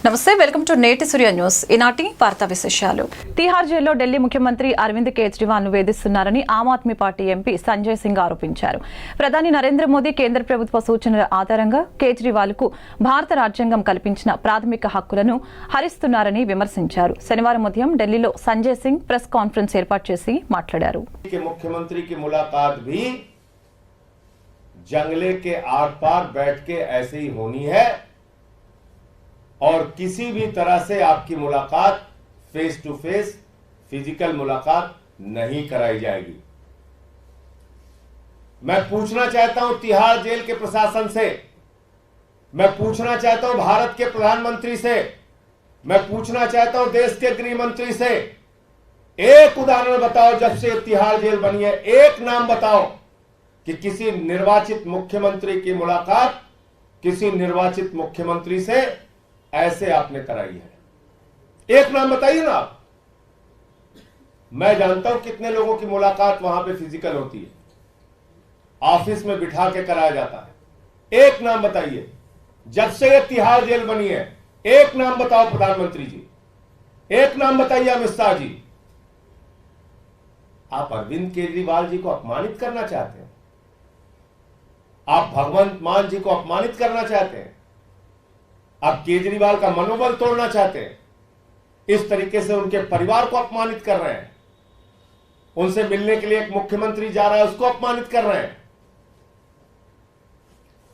నమస్తే welcome to నేటి సూర్య news ఈనాటి వార్తా విశేషాలు తీహార్ జైల్లో ఢిల్లీ ముఖ్యమంత్రి అరవింద్ కేజ్రీవాల్ ను వేధిస్తున్నారని ఆమ్ ఆద్మీ పార్టీ ఎంపీ సంజయ్ సింగ్ ఆరోపించారు ప్రధాని నరేంద్ర మోదీ కేంద్ర ప్రభుత్వ సూచనల ఆధారంగా కేజ్రీవాల్ కు భారత రాజ్యాంగం కల్పించిన ప్రాథమిక హక్కులను హరిస్తున్నారని విమర్శించారు శనివారం ఉదయం ఢిల్లీలో సంజయ్ సింగ్ ప్రెస్ కాన్ఫరెన్స్ ఏర్పాటు చేసి మాట్లాడారు के मुख्यमंत्री की मुलाकात भी जंगले के आर पार बैठ के ऐसे ही होनी है और किसी भी तरह से आपकी मुलाकात फेस टू फेस फ़िज़िकल मुलाकात नहीं कराई जाएगी। मैं पूछना चाहता हूँ तिहाड़ जेल के प्रशासन से, मैं पूछना चाहता हूँ भारत के प्रधानमंत्री से, मैं पूछना चाहता हूँ देश के गृह मंत्री से। एक उदाहरण बताओ जब से तिहाड़ जेल बनी है, एक नाम बताओ कि किसी निर्वाचित मुख्यमंत्री की मुलाकात किसी निर्वाचित मुख्यमंत्री से ऐसे आपने कराई है। एक नाम बताइए ना आप। मैं जानता हूँ कितने लोगों की मुलाकात वहाँ पे फ़िज़िकल होती है। ऑफ़िस में बिठा के कराया जाता है। एक नाम बताइए। जब से ये तिहाड़ जेल बनी है, एक नाम बताओ प्रधानमंत्री जी। एक नाम बताइए अमित शाह जी। आप अरविंद केजरीवाल जी को अपमानित करना चाहते हैं? आप भगवंत मान जी को अपमानित करना चाहते हैं? आप केजरीवाल का मनोबल तोड़ना चाहते हैं इस तरीके से उनके परिवार को अपमानित कर रहे हैं उनसे मिलने के लिए एक मुख्यमंत्री जा रहा है उसको अपमानित कर रहे हैं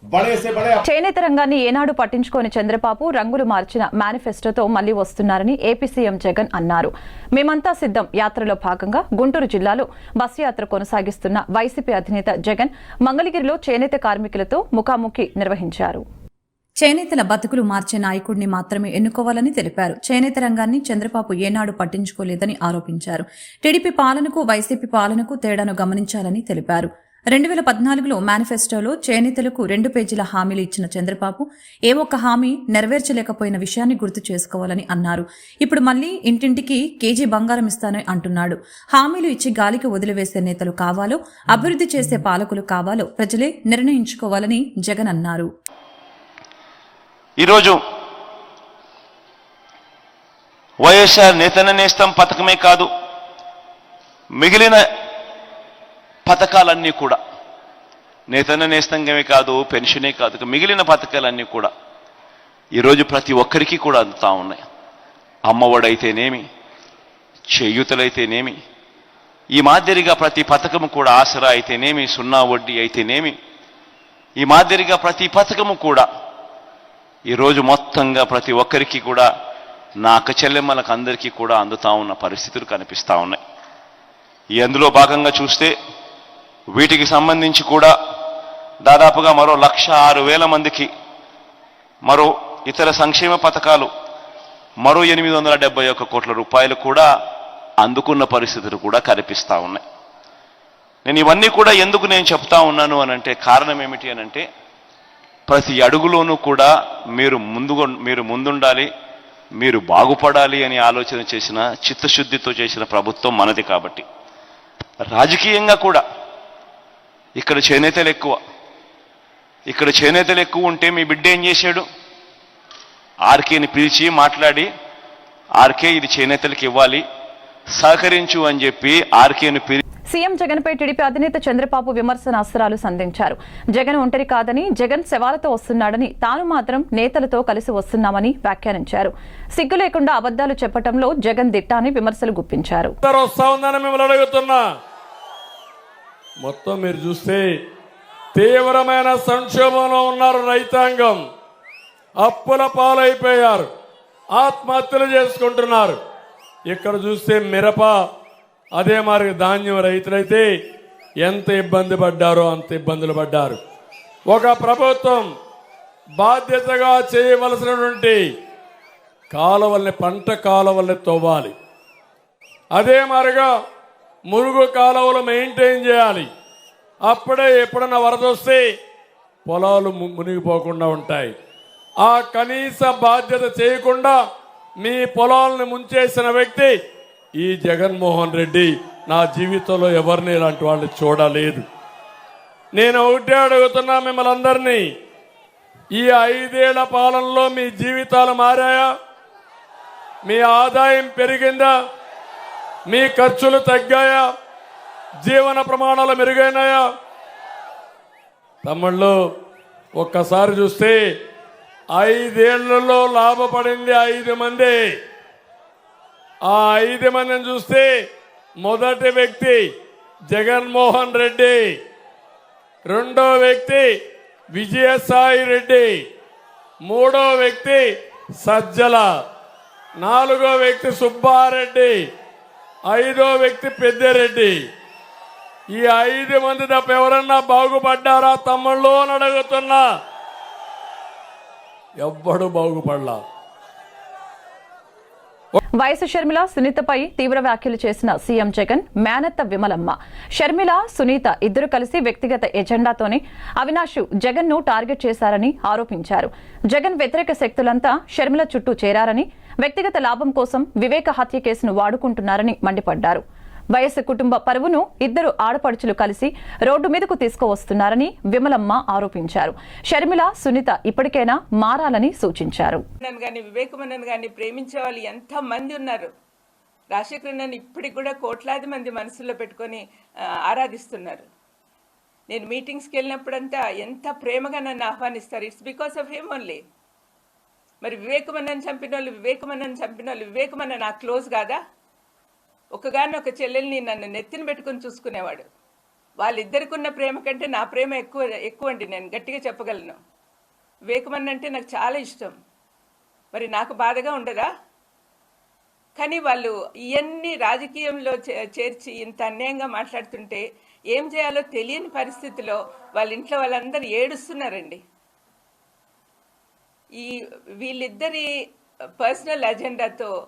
बड़े से बड़े చేనేత రంగాన్ని ఏనాడు పట్టించుకోని చంద్రబాబు రంగులు మార్చిన మేనిఫెస్టోతో మళ్లీ వస్తున్నారని ఏపీ సీఎం జగన్ అన్నారు మేమంతా సిద్ధం యాత్రలో భాగంగా గుంటూరు జిల్లాలో బస్సు యాత్ర కొనసాగిస్తున్న వైసీపీ అధినేత జగన్ మంగళగిరిలో చేనేత కార్మికులతో ముఖాముఖి నిర్వహించారు చేనేతల బతుకులు మార్చే నాయకుడిని మాత్రమే ఎన్నుకోవాలని తెలిపారు. చేనేత రంగాన్ని చంద్రబాబు ఏనాడు పట్టించుకోలేదని ఆరోపించారు. టీడీపీ పాలనకు వైసీపీ పాలనకు తేడాను గమనించాలని తెలిపారు. రెండు వేల పద్నాలుగులో మేనిఫెస్టోలో చేనేతలకు రెండు పేజీల హామీలు ఇచ్చిన చంద్రబాబు ఏ ఒక్క హామీ నెరవేర్చలేకపోయిన విషయాన్ని గుర్తు చేసుకోవాలని అన్నారు. ఇప్పుడు మళ్ళీ ఇంటింటికి కేజీ బంగారం ఇస్తానని అంటున్నాడు. హామీలు ఇచ్చి గాలికి వదిలివేసే నేతలు కావాలో అభివృద్ధి చేసే పాలకులు కావాలో ప్రజలే నిర్ణయించుకోవాలని జగన్ అన్నారు. ఈరోజు వైఎస్ఆర్ నేతన నేస్తం పథకమే కాదు మిగిలిన పథకాలన్నీ కూడా. నేతన నేస్తంగమే కాదు పెన్షనే కాదు మిగిలిన పథకాలన్నీ కూడా ఈరోజు ప్రతి ఒక్కరికి కూడా అందుతా ఉన్నాయి. అమ్మఒడైతేనేమి చేయూతలైతేనేమి ఈ మాదిరిగా ప్రతి పథకము కూడా ఆసరా అయితేనేమి సున్నా వడ్డీ అయితేనేమి ఈ మాదిరిగా ప్రతి పథకము కూడా ఈరోజు మొత్తంగా ప్రతి ఒక్కరికి కూడా నా అక్క చెల్లెమ్మలకు అందరికీ కూడా అందుతా ఉన్న పరిస్థితులు కనిపిస్తా ఉన్నాయి. ఈ అందులో భాగంగా చూస్తే వీటికి సంబంధించి కూడా దాదాపుగా మరో లక్ష ఆరు వేల మందికి మరో ఇతర సంక్షేమ పథకాలు మరో ఎనిమిది వందల డెబ్బై ఒక్క కోట్ల రూపాయలు కూడా అందుకున్న పరిస్థితులు కూడా కనిపిస్తా ఉన్నాయి. నేను ఇవన్నీ కూడా ఎందుకు నేను చెప్తా ఉన్నాను అనంటే కారణం ఏమిటి అనంటే ప్రతి అడుగులోనూ కూడా మీరు ముందు మీరు ముందుండాలి మీరు బాగుపడాలి అని ఆలోచన చేసిన చిత్తశుద్ధితో చేసిన ప్రభుత్వం మనది కాబట్టి. రాజకీయంగా కూడా ఇక్కడ చేనేతలు ఎక్కువ. ఇక్కడ చేనేతలు ఎక్కువ ఉంటే మీ బిడ్డ ఏం చేశాడు? ఆర్కేని పిలిచి మాట్లాడి ఆర్కే ఇది చేనేతలకు ఇవ్వాలి సహకరించు అని చెప్పి ఆర్కేను పిలిచి సీఎం జగన్పై టీడీపీ అధినేత చంద్రబాబు విమర్శన అస్త్రాలు సంధించారు. జగన్ ఒంటరి కాదని జగన్ శవాలతో వస్తున్నాడని తాను మాత్రం నేతలతో కలిసి వస్తున్నామని వ్యాఖ్యానించారు. సిగ్గు లేకుండా అబద్దాలు చెప్పడంలో జగన్ దిట్టాని విమర్శలు గుప్పించారు. మొత్తం మీరు చూస్తే తీవ్రమైన సంక్షోభంలో ఉన్నారు రైతాంగం. అప్పుల పాలైపోయారు. ఆత్మహత్యలు చేసుకుంటున్నారు. ఇక్కడ చూస్తే మిరప అదే మరి ధాన్యం రైతులైతే ఎంత ఇబ్బంది పడ్డారో అంత ఇబ్బందులు పడ్డారు. ఒక ప్రభుత్వం బాధ్యతగా చేయవలసినటువంటి కాలువల్ని పంట కాలువల్ని తవ్వాలి. అదే మరిగా మురుగు కాలువలు మెయింటైన్ చేయాలి. అప్పుడే ఎప్పుడన్నా వరద వస్తే పొలాలు ము- మునిగిపోకుండా ఉంటాయి. ఆ కనీస బాధ్యత చేయకుండా మీ పొలాలను ముంచేసిన వ్యక్తి ఈ జగన్మోహన్ రెడ్డి నా జీవితంలో ఎవరిని ఇలాంటి వాళ్ళు చూడలేదు. నేను ఒకటే అడుగుతున్నా మిమ్మల్ని అందరినీ ఈ ఐదేళ్ళ పాలనలో మీ జీవితాలు మారాయా? మీ ఆదాయం పెరిగిందా? మీ ఖర్చులు తగ్గాయా? జీవన ప్రమాణాలు మెరుగైనాయా? తమ్ముళ్ళు ఒక్కసారి చూస్తే ఐదేళ్ళలో లాభపడింది ఐదు మంది. ఆ ఐదు మందిని చూస్తే మొదటి వ్యక్తి జగన్మోహన్ రెడ్డి రెండో వ్యక్తి విజయసాయి రెడ్డి మూడో వ్యక్తి సజ్జల నాలుగో వ్యక్తి సుబ్బారెడ్డి ఐదో వ్యక్తి పెద్దిరెడ్డి. ఈ ఐదు మంది తప్ప ఎవరన్నా బాగుపడ్డారా? తమ్ముళ్ళు అని అడుగుతున్నా. ఎవ్వడు బాగుపడలా. వయసు షర్మిల సునీతపై తీవ్ర వ్యాఖ్యలు చేసిన సీఎం జగన్ మేనత్త విమలమ్మ. షర్మిల సునీత ఇద్దరు కలిసి వ్యక్తిగత ఎజెండాతోనే అవినాష్ జగన్ను టార్గెట్ చేశారని ఆరోపించారు. జగన్ వ్యతిరేక శక్తులంతా షర్మిల చుట్టూ చేరారని వ్యక్తిగత లాభం కోసం వివేక హత్య కేసును వాడుకుంటున్నారని మండిపడ్డారు. వైఎస్ కుటుంబ పరువును ఇద్దరు ఆడపడుచులు కలిసి రోడ్డు మీదకు తీసుకువస్తున్నారని విమలమ్మ ఆరోపించారు. షర్మిల సునీత ఇప్పటికైనా మారాలని సూచించారు. నన్ను కానీ ప్రేమించే వాళ్ళు ఎంత మంది ఉన్నారు? రాజశేఖర్ నన్ను ఇప్పటికి కూడా కోట్లాది మంది మనసులో పెట్టుకొని ఆరాధిస్తున్నారు. నేను మీటింగ్స్కి వెళ్ళినప్పుడంతా ఎంత ప్రేమగా నన్ను ఆహ్వానిస్తారు. It's because of him only మరి వివేకమన్నని చంపిన వాళ్ళు వివేకమన్నని చంపిన వాళ్ళు వివేకమన్న నాకు క్లోజ్ కాదా? ఒకగాని ఒక చెల్లెల్ని నన్ను నెత్తిన పెట్టుకొని చూసుకునేవాడు. వాళ్ళిద్దరికి ఉన్న ప్రేమ కంటే నా ప్రేమ ఎక్కువ ఎక్కువ అండి నేను గట్టిగా చెప్పగలను. వివేకమన్న అంటే నాకు చాలా ఇష్టం. మరి నాకు బాధగా ఉండదా? కానీ వాళ్ళు ఇవన్నీ రాజకీయంలో చే- చేర్చి ఇంత అన్యాయంగా మాట్లాడుతుంటే ఏం చేయాలో తెలియని పరిస్థితిలో వాళ్ళ ఇంట్లో వాళ్ళందరూ ఏడుస్తున్నారండి. ఈ వీళ్ళిద్దరి పర్సనల్ అజెండాతో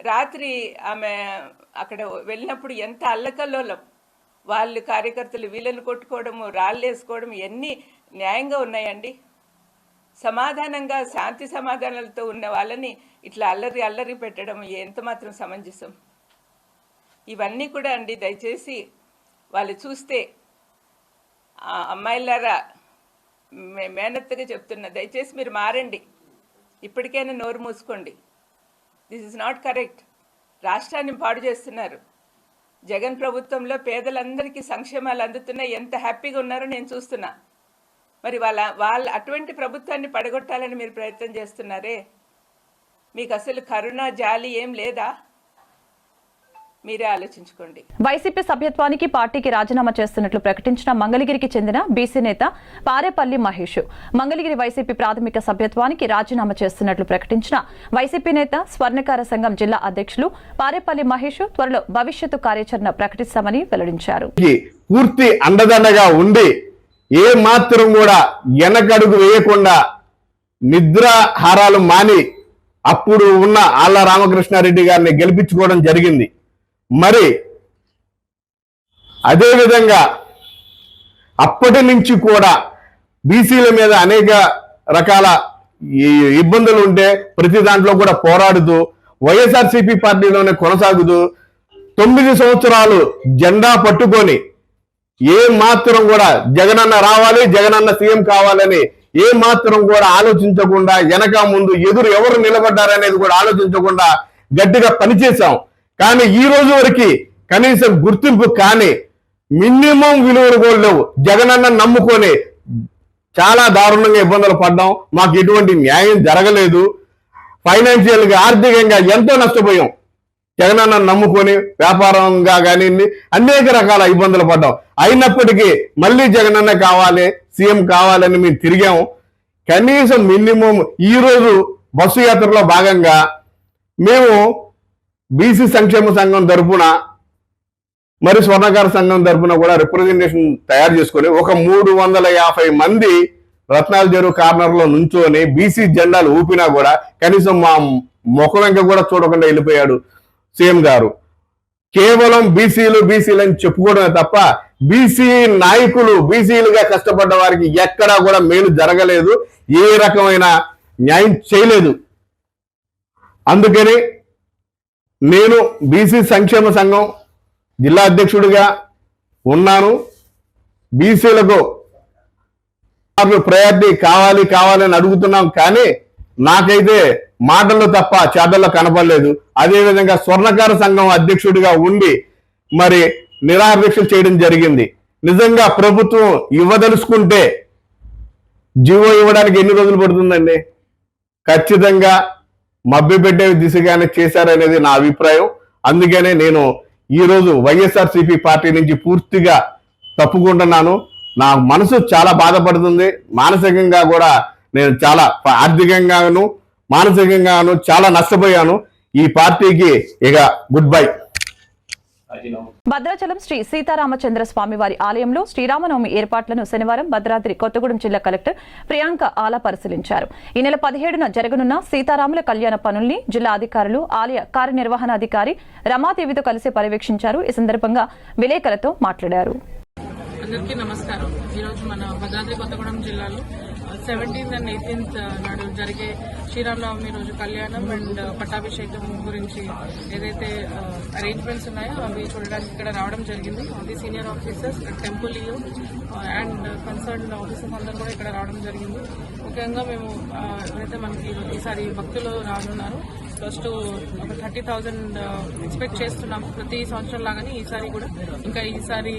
రాత్రి ఆమె అక్కడ వెళ్ళినప్పుడు ఎంత అల్లకల్లోలం. వాళ్ళు కార్యకర్తలు వీళ్ళని కొట్టుకోవడము రాళ్ళు వేసుకోవడం ఎన్ని న్యాయంగా ఉన్నాయండి. సమాధానంగా శాంతి సమాధానాలతో ఉన్న వాళ్ళని ఇట్లా అల్లరి అల్లరి పెట్టడం ఎంత మాత్రం సమంజసం. ఇవన్నీ కూడా అండి దయచేసి వాళ్ళు చూస్తే అమ్మాయిలారా మే- మేనత్తగా చెప్తున్నా దయచేసి మీరు మారండి. ఇప్పటికైనా నోరు మూసుకోండి. దిస్ ఇస్ నాట్ కరెక్ట్ రాష్ట్రాన్ని పాడు చేస్తున్నారు. జగన్ ప్రభుత్వంలో పేదలందరికీ సంక్షేమాలు అందుతున్నాయి. ఎంత హ్యాపీగా ఉన్నారో నేను చూస్తున్నా. మరి వాళ్ళ వాళ్ళ అటువంటి ప్రభుత్వాన్ని పడగొట్టాలని మీరు ప్రయత్నం చేస్తున్నారే? మీకు అసలు కరుణ జాలి ఏం లేదా? మీరే ఆలోచించుకోండి. వైసీపీ సభ్యత్వానికి పార్టీకి రాజీనామా చేస్తున్నట్లు ప్రకటించిన మంగళగిరికి చెందిన బీసీ నేత పారేపల్లి మహేష్ మంగళగిరి వైసీపీ ప్రాథమిక సభ్యత్వానికి రాజీనామా చేస్తున్నట్లు ప్రకటించిన వైసీపీ నేత స్వర్ణకార సంఘం జిల్లా అధ్యక్షులు పారేపల్లి మహేష్ త్వరలో భవిష్యత్తు కార్యాచరణ ప్రకటిస్తామని వెల్లడించారు. పూర్తి అండదండగా ఉండి ఏ మాత్రం కూడా వెనకడుగు వేయకుండా నిద్రాహారాలు మాని అప్పుడు ఉన్న ఆళ్ళ రామకృష్ణారెడ్డి గారిని గెలిపించుకోవడం జరిగింది. మరి అదేవిధంగా అప్పటి నుంచి కూడా బీసీల మీద అనేక రకాల ఇబ్బందులు ఉంటే ప్రతి దాంట్లో కూడా పోరాడుతూ వైఎస్ఆర్సీపీ పార్టీలోనే కొనసాగుతూ తొమ్మిది సంవత్సరాలు జెండా పట్టుకొని ఏ మాత్రం కూడా జగనన్న రావాలి జగనన్న సీఎం కావాలని ఏ మాత్రం కూడా ఆలోచించకుండా వెనక ముందు ఎదురు ఎవరు నిలబడ్డారనేది కూడా ఆలోచించకుండా గట్టిగా పనిచేశాం. కానీ ఈ రోజు వరకు కనీసం గుర్తింపు కానీ మినిమం విలువలు కూడా లేవు. జగనన్న నమ్ముకొని చాలా దారుణంగా ఇబ్బందులు పడ్డాం. మాకు ఎటువంటి న్యాయం జరగలేదు. ఫైనాన్షియల్గా ఆర్థికంగా ఎంతో నష్టపోయాం. జగనన్న నమ్ముకొని వ్యాపారంగా కానీ అనేక రకాల ఇబ్బందులు పడ్డాం. అయినప్పటికీ మళ్ళీ జగనన్న కావాలి సీఎం కావాలని మేము తిరిగాము కనీసం మినిమం ఈరోజు బస్సు యాత్రలో భాగంగా మేము బీసీ సంక్షేమ సంఘం తరపున మరి స్వర్ణకార సంఘం తరఫున కూడా రిప్రజెంటేషన్ తయారు చేసుకొని ఒక మూడు వందల యాభై మంది రత్నాల చెరువు కార్నర్లో నుంచొని బీసీ జెండాలు ఊపినా కూడా కనీసం మా ముఖం వెంక కూడా చూడకుండా వెళ్ళిపోయాడు సీఎం గారు. కేవలం బీసీలు బీసీలు అని చెప్పుకోవడమే తప్ప బీసీ నాయకులు బీసీలుగా కష్టపడ్డ వారికి ఎక్కడా కూడా మేలు జరగలేదు ఏ రకమైన న్యాయం చేయలేదు. అందుకని నేను బీసీ సంక్షేమ సంఘం జిల్లా అధ్యక్షుడిగా ఉన్నాను. బీసీలకు ప్రయారిటీ కావాలి కావాలని అడుగుతున్నాం కానీ నాకైతే మాటల్లో తప్ప చేతల్లో కనపడలేదు. అదేవిధంగా స్వర్ణకార సంఘం అధ్యక్షుడిగా ఉండి మరి నిరాపేక్ష చేయడం జరిగింది. నిజంగా ప్రభుత్వం ఇవ్వదలుచుకుంటే జీవో ఇవ్వడానికి ఎన్ని రోజులు పడుతుందండి? ఖచ్చితంగా మభ్యపెట్టే దిశగానే చేశారనేది నా అభిప్రాయం. అందుకనే నేను ఈరోజు వైఎస్ఆర్సీపీ పార్టీ నుంచి పూర్తిగా తప్పుకుంటున్నాను. నా మనసు చాలా బాధపడుతుంది. మానసికంగా కూడా నేను చాలా ఆర్థికంగాను మానసికంగాను చాలా నష్టపోయాను. ఈ పార్టీకి ఇక గుడ్ బై. భద్రాచలం శ్రీ సీతారామచంద్ర స్వామి వారి ఆలయంలో శ్రీరామనవమి ఏర్పాట్లను శనివారం భద్రాద్రి కొత్తగూడెం జిల్లా కలెక్టర్ ప్రియాంక ఆలా పరిశీలించారు. ఈ నెల పదిహేడున జరగనున్న సీతారాముల కళ్యాణ పనుల్ని జిల్లా అధికారులు ఆలయ కార్యనిర్వహణాధికారి రమాదేవితో కలిసి పర్యవేక్షించారు. ఈ సందర్భంగా విలేకరులతో మాట్లాడారు. అందరికీ నమస్కారం. ఈరోజు మన భద్రాద్రి కొత్తగూడెం జిల్లాలో సెవెంటీన్త్ అండ్ ఎయిటీన్త్ నాడు జరిగే శ్రీరామనవమి రోజు కళ్యాణం అండ్ uh, పట్టాభిషేకం గురించి ఏదైతే uh, అరేంజ్మెంట్స్ ఉన్నాయో అవి చూడడానికి ఇక్కడ రావడం జరిగింది. అది senior officers temple you and concern officers అందరూ కూడా ఇక్కడ రావడం జరిగింది. ముఖ్యంగా మేము uh, ఏదైతే మనకి ఈసారి భక్తులు రానున్నారు ఫస్ట్ ఒక థర్టీ థౌజండ్ ఎక్స్పెక్ట్ చేస్తున్నాం ప్రతి సంవత్సరం లాగానే ఈసారి కూడా. ఇంకా ఈసారి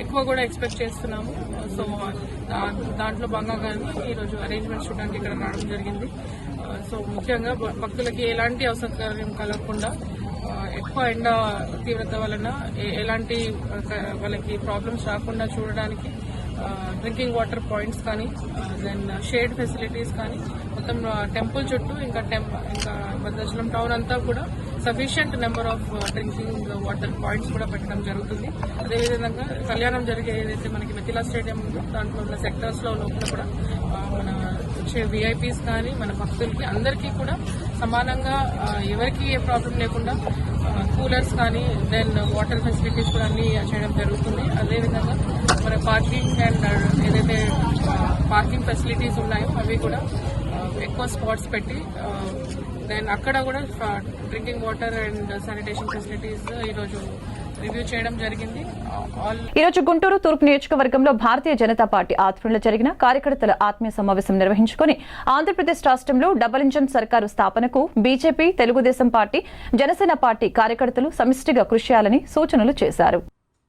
ఎక్కువ కూడా ఎక్స్పెక్ట్ చేస్తున్నాము. సో దా- దాంట్లో భాగంగానే ఈరోజు అరేంజ్మెంట్స్ చూడడానికి ఇక్కడ రావడం జరిగింది. సో ముఖ్యంగా భక్తులకి ఎలాంటి అవసరం కలగకుండా ఎక్కువ ఎండ తీవ్రత వలన ఎలాంటి వాళ్ళకి ప్రాబ్లమ్స్ రాకుండా చూడడానికి డ్రింకింగ్ వాటర్ పాయింట్స్ కానీ దెన్ షేడ్ ఫెసిలిటీస్ కానీ మొత్తం టెంపుల్ చుట్టూ ఇంకా టెంప్ ఇంకా భద్రాచలం టౌన్ అంతా కూడా sufficient number of drinking water points కూడా పెట్టడం జరుగుతుంది. అదేవిధంగా కళ్యాణం జరిగే ఏదైతే మనకి మిథిలా స్టేడియం ఉందో దాంట్లో ఉన్న సెక్టర్స్లో లోపల కూడా మన వచ్చే విఐపీస్ కానీ మన భక్తులకి అందరికీ కూడా సమానంగా ఎవరికి ఏ ప్రాబ్లం లేకుండా కూలర్స్ కానీ దెన్ వాటర్ ఫెసిలిటీస్ కూడా అన్ని చేయడం జరుగుతుంది. అదేవిధంగా మన పార్కింగ్ అండ్ uh, ఏదైతే పార్కింగ్ ఫెసిలిటీస్ ఉన్నాయో అవి కూడా ఎక్కువ స్పాట్స్ పెట్టి దెన్ అక్కడ కూడా drinking water and sanitation facilities ఈరోజు రివ్యూ చేయడం జరిగింది. గుంటూరు తూర్పు నియోజకవర్గంలో భారతీయ జనతా పార్టీ ఆధ్వర్యంలో జరిగిన కార్యకర్తల ఆత్మీయ సమావేశం నిర్వహించుకుని ఆంధ్రప్రదేశ్ రాష్ట్రంలో డబుల్ ఇంజన్ సర్కారు స్థాపనకు BJP Telugudesam party Janasena party కార్యకర్తలు సమిష్టిగా కృషి చేయాలని సూచనలు చేశారు.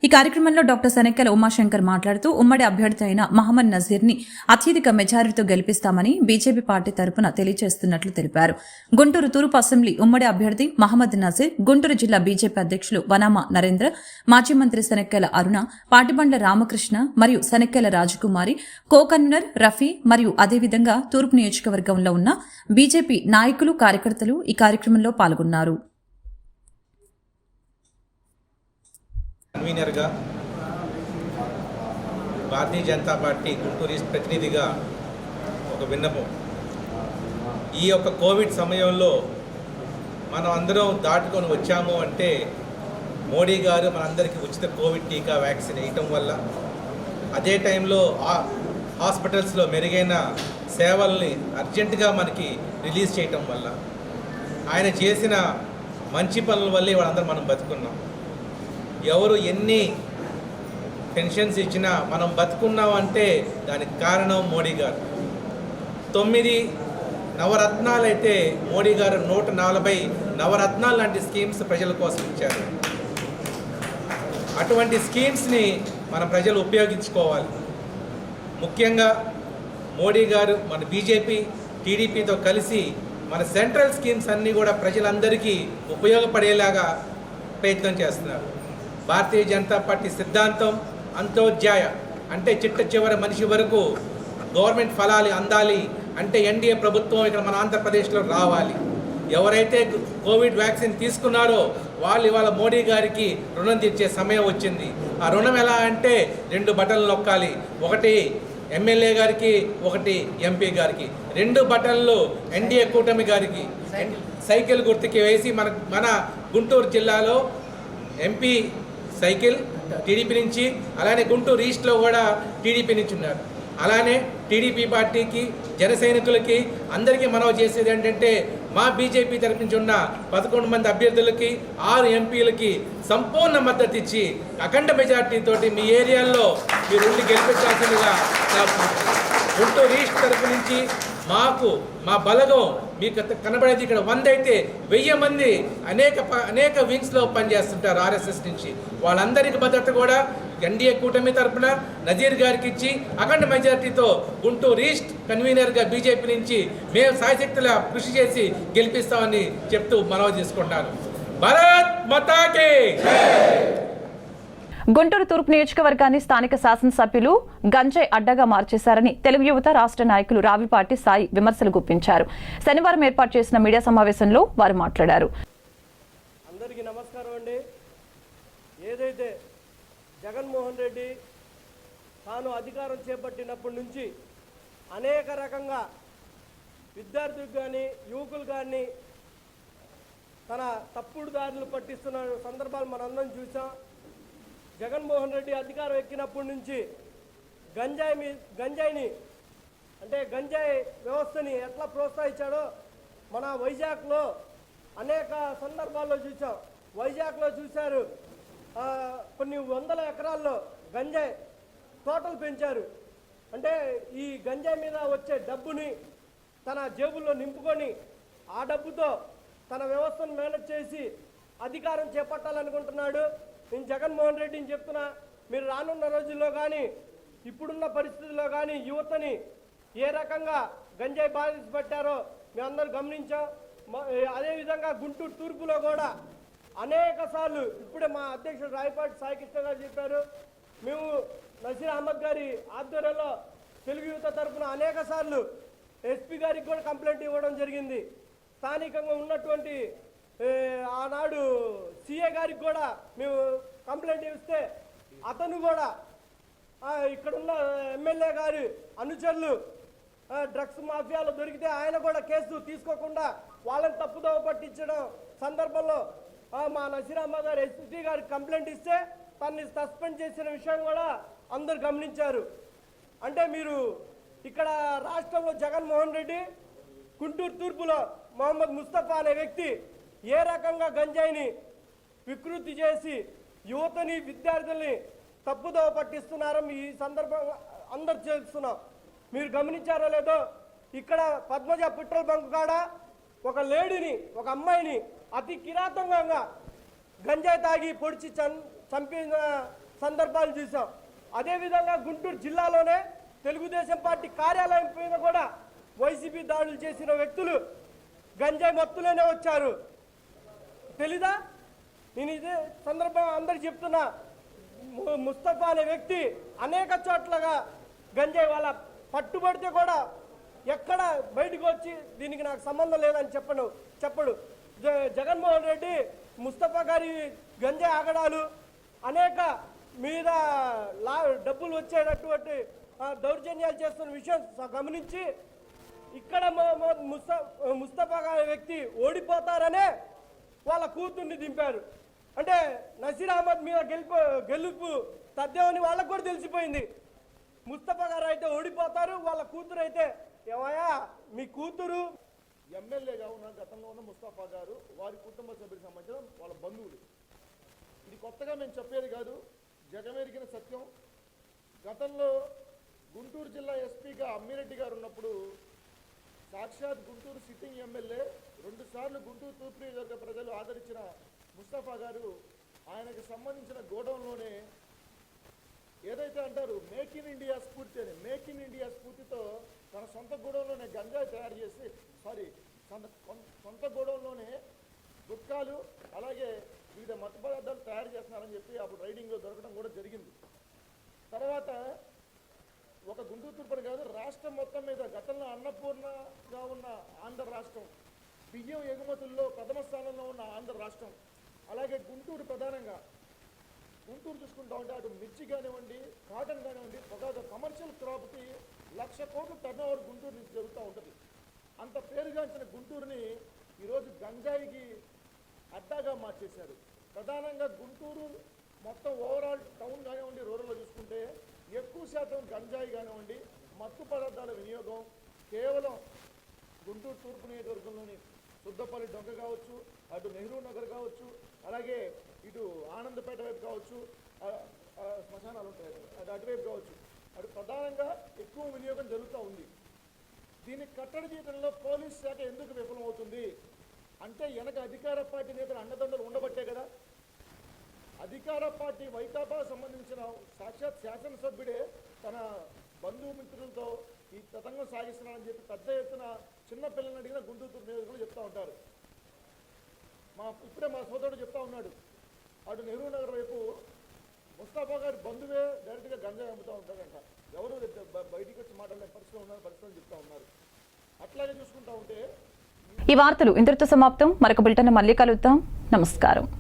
ఈ కార్యక్రమంలో డాక్టర్ శనక్కెల ఉమాశంకర్ మాట్లాడుతూ ఉమ్మడి అభ్యర్థి అయిన మహమ్మద్ నజీర్ని అత్యధిక మెజారిటీతో గెలిపిస్తామని బీజేపీ పార్టీ తరపున తెలియజేస్తున్నట్లు తెలిపారు. గుంటూరు తూర్పు అసెంబ్లీ ఉమ్మడి అభ్యర్థి మహమ్మద్ నజీర్ గుంటూరు జిల్లా బీజేపీ అధ్యక్షులు వనామా నరేంద్ర మాజీ మంత్రి శనక్కెల అరుణ పాటిబండ్ల రామకృష్ణ మరియు శనక్కెల రాజకుమారి కో కన్వీనర్ రఫీ మరియు అదేవిధంగా తూర్పు నియోజకవర్గంలో ఉన్న బీజేపీ నాయకులు కార్యకర్తలు ఈ కార్యక్రమంలో పాల్గొన్నారు. కన్వీనర్గా భారతీయ జనతా పార్టీ గుంటూరు ఈస్ట్ ప్రతినిధిగా ఒక విన్నపం. ఈ యొక్క కోవిడ్ సమయంలో మనం అందరం దాటుకొని వచ్చాము అంటే మోడీ గారు మనందరికీ ఉచిత కోవిడ్ టీకా వ్యాక్సిన్ వేయటం వల్ల అదే టైంలో ఆ హాస్పిటల్స్లో మెరుగైన సేవల్ని అర్జెంటుగా మనకి రిలీజ్ చేయటం వల్ల ఆయన చేసిన మంచి పనుల వల్లే వాళ్ళందరూ మనం బతుకున్నాం. ఎవరు ఎన్ని పెన్షన్స్ ఇచ్చినా మనం బతుకున్నామంటే దానికి కారణం మోడీ గారు. తొమ్మిది నవరత్నాలు అయితే మోడీ గారు నూట నలభై నవరత్నాలు లాంటి స్కీమ్స్ ప్రజల కోసం ఇచ్చారు. అటువంటి స్కీమ్స్ని మన ప్రజలు ఉపయోగించుకోవాలి. ముఖ్యంగా మోడీ గారు మన బీజేపీ టీడీపీతో కలిసి మన సెంట్రల్ స్కీమ్స్ అన్నీ కూడా ప్రజలందరికీ ఉపయోగపడేలాగా ప్రయత్నం చేస్తున్నారు. భారతీయ జనతా పార్టీ సిద్ధాంతం అంత్యోధ్యాయ అంటే చిట్ట చివరి మనిషి వరకు గవర్నమెంట్ ఫలాలు అందాలి అంటే ఎన్డీఏ ప్రభుత్వం ఇక్కడ మన ఆంధ్రప్రదేశ్లో రావాలి. ఎవరైతే కోవిడ్ వ్యాక్సిన్ తీసుకున్నారో వాళ్ళు ఇవాళ మోడీ గారికి రుణం తీర్చే సమయం వచ్చింది. ఆ రుణం ఎలా అంటే రెండు బటన్లు నొక్కాలి. ఒకటి ఎమ్మెల్యే గారికి ఒకటి ఎంపీ గారికి. రెండు బటన్లు ఎన్డీఏ కూటమి గారికి. సైకిల్ గుర్తుకి వేసి మన మన గుంటూరు జిల్లాలో ఎంపీ సైకిల్ టీడీపీ నుంచి అలానే గుంటూరు ఈస్ట్లో కూడా టీడీపీ నుంచి ఉన్నారు. అలానే టీడీపీ పార్టీకి జన సైనికులకి అందరికీ మనవి చేసేది ఏంటంటే మా బీజేపీ తరపు నుంచి ఉన్న పదకొండు మంది అభ్యర్థులకి ఆరు ఎంపీలకి సంపూర్ణ మద్దతు ఇచ్చి అఖండ మెజార్టీ మీ ఏరియాల్లో మీరు ఉండి గెలిపించాల్సిందిగా గుంటూరు ఈస్ట్ తరపు నుంచి మాకు మా బలగం మీకు కనబడేది ఇక్కడ వంద అయితే వెయ్యి మంది అనేక ప- అనేక వింగ్స్లో పనిచేస్తుంటారు ఆర్ఎస్ఎస్ నుంచి. వాళ్ళందరికీ భద్రత కూడా ఎన్డీఏ కూటమి తరపున నజీర్ గారికి ఇచ్చి అఖండ మెజార్టీతో గుంటూరు ఈస్ట్ కన్వీనర్గా బీజేపీ నుంచి మేము సాయశక్తుల కృషి చేసి గెలిపిస్తామని చెప్తూ మనవి చేసుకుంటాను. భారత్ మతాకే గుంటూరు తూర్పు నియోజకవర్గాన్ని స్థానిక శాసనసభ్యులు గంజాయి అడ్డగా మార్చేశారని తెలుగు యువత రాష్ట్ర నాయకులు రావిపాటి సాయి విమర్శలు గుప్పించారు. శనివారం ఏర్పాటు చేసిన మీడియా సమావేశంలో వారు మాట్లాడారు. అందరికీ నమస్కారం అండి. ఏదైతే జగన్మోహన్ రెడ్డి తాను అధికారం చేపట్టినప్పటి నుంచి అనేక రకంగా విద్యార్థులకు కానీ యువకులు కానీ తన తప్పుడు దారులు పట్టిస్తున్న సందర్భాలు మనందరం చూసాం. జగన్మోహన్ రెడ్డి అధికారం ఎక్కినప్పటి నుంచి గంజాయి మీ గంజాయిని అంటే గంజాయి వ్యవస్థని ఎట్లా ప్రోత్సహించాడో మన వైజాగ్లో అనేక సందర్భాల్లో చూసాం. వైజాగ్లో చూశారు. కొన్ని వందల ఎకరాల్లో గంజాయి తోటలు పెంచారు. అంటే ఈ గంజాయి మీద వచ్చే డబ్బుని తన జేబుల్లో నింపుకొని ఆ డబ్బుతో తన వ్యవస్థను మేనేజ్ చేసి అధికారం చేపట్టాలనుకుంటున్నాడు. నేను జగన్మోహన్ రెడ్డిని చెప్తున్నా మీరు రానున్న రోజుల్లో కానీ ఇప్పుడున్న పరిస్థితుల్లో కానీ యువతని ఏ రకంగా గంజాయి బాధిత మేము మేమందరూ గమనించాం. అదేవిధంగా గుంటూరు తూర్పులో కూడా అనేక సార్లు ఇప్పుడే మా అధ్యక్షుడు రాయపాటి సాయికృష్ణ గారు చెప్పారు. మేము నసీర్ అహ్మద్ గారి ఆధ్వర్యంలో తెలుగు యువత తరఫున అనేక సార్లు ఎస్పీ గారికి కూడా కంప్లైంట్ ఇవ్వడం జరిగింది. స్థానికంగా ఉన్నటువంటి ఆనాడు సీఏ గారికి కూడా మేము కంప్లైంట్ ఇస్తే అతను కూడా ఇక్కడున్న ఎమ్మెల్యే గారి అనుచరులు డ్రగ్స్ మాఫియాలో దొరికితే ఆయన కూడా కేసు తీసుకోకుండా వాళ్ళని తప్పుదోవ పట్టించడం సందర్భంలో మా నసీరామ్మ గారు ఎస్పీ గారికి కంప్లైంట్ ఇస్తే తన్ని సస్పెండ్ చేసిన విషయం కూడా అందరు గమనించారు. అంటే మీరు ఇక్కడ రాష్ట్రంలో జగన్మోహన్ రెడ్డి గుంటూరు తూర్పులో మొహమ్మద్ ముస్తఫా అనే వ్యక్తి ఏ రకంగా గంజాయిని వికృతి చేసి యువతని విద్యార్థుల్ని తప్పుదోవ పట్టిస్తున్నారో ఈ సందర్భంగా అందరు చేస్తున్నాం మీరు గమనించారో లేదో ఇక్కడ పద్మజ పెట్రోల్ బంక్ కాడ ఒక లేడీని ఒక అమ్మాయిని అతి కిరాతంగా గంజాయి తాగి పొడిచి చం చంపిన సందర్భాలు చూసాం. అదేవిధంగా గుంటూరు జిల్లాలోనే తెలుగుదేశం పార్టీ కార్యాలయం పైన కూడా వైసీపీ దాడులు చేసిన వ్యక్తులు గంజాయి మత్తులోనే వచ్చారు. తెలీదా? నేను ఇదే సందర్భం అందరికి చెప్తున్నా. ము- ముస్తఫా అనే వ్యక్తి అనేక చోట్లగా గంజాయి వాళ్ళ పట్టుబడితే కూడా ఎక్కడ బయటకు వచ్చి దీనికి నాకు సంబంధం లేదని చెప్పను చెప్పడు. జ- జగన్మోహన్ రెడ్డి ముస్తఫా గారి గంజాయి ఆగడాలు అనేక మీద లా డబ్బులు వచ్చేటటువంటి దౌర్జన్యాలు చేస్తున్న విషయం గమనించి ఇక్కడ ముస్త ముస్తఫా గారి వ్యక్తి ఓడిపోతారనే వాళ్ళ కూతుర్ని దింపారు. అంటే నసీర్ అహ్మద్ మీద గెలుపు గెలుపు తద్దేమని వాళ్ళకు కూడా తెలిసిపోయింది. ముస్తఫా గారు అయితే ఓడిపోతారు వాళ్ళ కూతురు అయితే ఏమయ్యా మీ కూతురు ఎమ్మెల్యేగా ఉన్న గతంలో ఉన్న ముస్తాఫా గారు వారి కుటుంబ సభ్యులకు సంబంధించిన వాళ్ళ బంధువులు. ఇది కొత్తగా మేము చెప్పేది కాదు జగమెరిగిన సత్యం. గతంలో గుంటూరు జిల్లా ఎస్పీగా అమ్మిరెడ్డి గారు ఉన్నప్పుడు సాక్షాత్ గుంటూరు సిట్టింగ్ ఎమ్మెల్యే రెండుసార్లు గుంటూరు తూర్పు నియోజకవర్గ ప్రజలు ఆదరించిన ముస్తాఫా గారు ఆయనకు సంబంధించిన గోడౌన్లోనే ఏదైతే అంటారు మేక్ ఇన్ ఇండియా స్ఫూర్తి అని మేక్ ఇన్ ఇండియా స్ఫూర్తితో తన సొంత గోడౌన్లోనే గంజాయి తయారు చేసి సారీ తన సొంత గోడౌన్లోనే గుట్కాలు అలాగే వివిధ మత పదార్థాలు తయారు చేస్తున్నారని చెప్పి అప్పుడు రైడింగ్లో దొరకడం కూడా జరిగింది. తర్వాత ఒక గుంటూరు తూర్పుని కాదు రాష్ట్రం మొత్తం మీద గతంలో అన్నపూర్ణగా ఉన్న ఆంధ్ర రాష్ట్రం బియ్యం ఎగుమతుల్లో ప్రథమ స్థానంలో ఉన్న ఆంధ్ర రాష్ట్రం అలాగే గుంటూరు ప్రధానంగా. గుంటూరు చూసుకుంటా ఉంటే అటు మిర్చి కానివ్వండి కాటన్ కానివ్వండి ఒక కమర్షియల్ క్రాప్కి లక్ష కోట్ల టర్న్ ఓవర్ గుంటూరు నుంచి జరుగుతూ ఉంటుంది. అంత పేరుగాంచిన గుంటూరుని ఈరోజు గంజాయికి అడ్డాగా మార్చేశారు. ప్రధానంగా గుంటూరు మొత్తం ఓవరాల్ టౌన్ కానివ్వండి రూరల్లో చూసుకుంటే ఎక్కువ శాతం గంజాయి కానివ్వండి మత్తు పదార్థాల వినియోగం కేవలం గుంటూరు తూర్పు నియోజకవర్గంలోని సుద్దపల్లి డొంక కావచ్చు అటు నెహ్రూ నగర్ కావచ్చు అలాగే ఇటు ఆనందపేట వైపు కావచ్చు శ్మశానాలు ఉంటాయి అటు అటువైపు కావచ్చు. అటు ప్రధానంగా ఎక్కువ వినియోగం జరుగుతూ ఉంది. దీన్ని కట్టడి చేయడంలో పోలీస్ శాఖ ఎందుకు విఫలమవుతుంది? అంటే వెనక అధికార పార్టీ నేతలు అండదండలు ఉండబట్టే కదా. అధికార పార్టీ వైకాపా సంబంధించిన సాక్షాత్ శాసనసభ్యుడే తన బంధుమిత్రులతో ఈ తతంగం సాగిస్తున్నాడని చెప్పి పెద్ద ఎత్తున చిన్న పిల్లల్ని అడిగిన గుంటూరు నియోజకవర్గంలో చెప్తా ఉంటారు. మా ఇప్పుడే మా సోదరుడు చెప్తా ఉన్నాడు. అటు నెహ్రూ నగర్ వైపు ముస్తాఫా గారి బంధువే డైరెక్ట్గా గంజాయి అమ్ముతూ ఉంటాడంట. ఎవరు బ- బయటికి వచ్చి మాట్లాడే పరిస్థితులు ఉన్నారు పరిస్థితులు చెప్తా ఉన్నారు. అట్లాగే చూసుకుంటా ఉంటే ఈ వార్తలు ఇంతటితో సమాప్తం. మరొక బిల్టన్ మళ్ళీ కలుద్దాం. నమస్కారం.